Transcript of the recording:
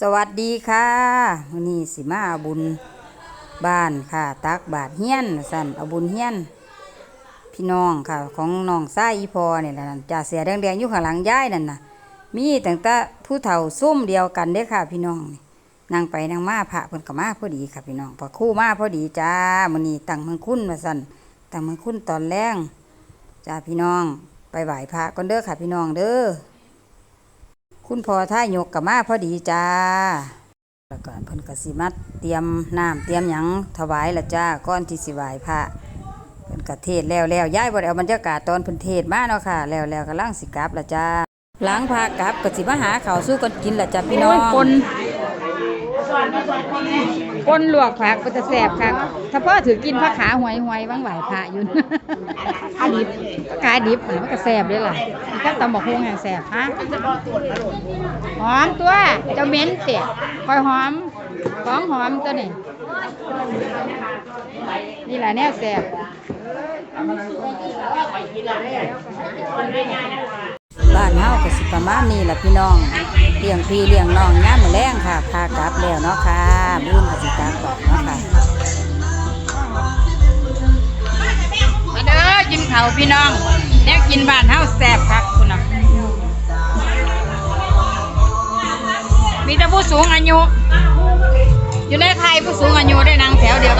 สวัสดีค่ะมื้อนี้สิมาเอาบุญบ้านค่ะตักบาทเฮียนสั่นเอาบุญเฮียน พี่น้องค่ะ ของน้องชายอีพอเนี่ยนะจ่าเสียแดงๆอยู่ข้างหลังย้ายนั่นน่ะมีตั้งแต่ผู้เฒ่าซุ่มเดียวกันเด้ค่ะ พี่น้องนั่งไปนั่งมาพระเพิ่นก็มาพอดีค่ะพี่น้องพอคู่มาพอดีจ้ามื้อนี้ตั้งเมืองคุณมาสั่นตั้งเมืองคุณตอนแรงจ้าพี่น้องไปไหว้พระก่อนเด้อค่ะพี่น้องเด้อ คุณพ่อท่ายกกับมาพอดีจ้าแล้วก็เพิ่นกสิมัดเตรียมน้ำเตรียมหยังถวายละจ้าก้อนที่สิไหว้พระเพิ่นก็เทศแล้วแล้วย้ายบ่ได้เอาบรรยากาศตอนเพิ่นเทศมาเนาะค่ะ แล้วแล้วกำลังสิกลับละจ้าหลังพากลับก็สิมาหาข้าวสู้กันกินละจ้าพี่น้อง ปนปนลวกผักก็จะแสบค่ะถ้าพ่อถือกินผักขาหวยหวยว่างไหวพระอยู่ขาดิบขาดิบมันก็แสบเลยล่ะถ้าตำบอกฮงแห่งแสบฮะหอมตัวเจ้าเหม็นเตะคอยหอมของหอมตัวนี่นี่แหละแน่แสบบ้านเฮาก็สิประมาณนี้ล่ะพี่น้องเลี้ยงพี่เลี้ยงน้องยามมื้อแลงค่ะพากลับ แล้วเนาะค่ะมื้อนี้ก็สิกลับก่อนเนาะค่ะมาเด้อกินข้าวพี่น้องแน่กินบ้านเฮาแซ่บคักคุณน่ะมีแต่ผู้สูงอายุ อยู่ในไทยผู้สูงอายุได้นางแถวเดียว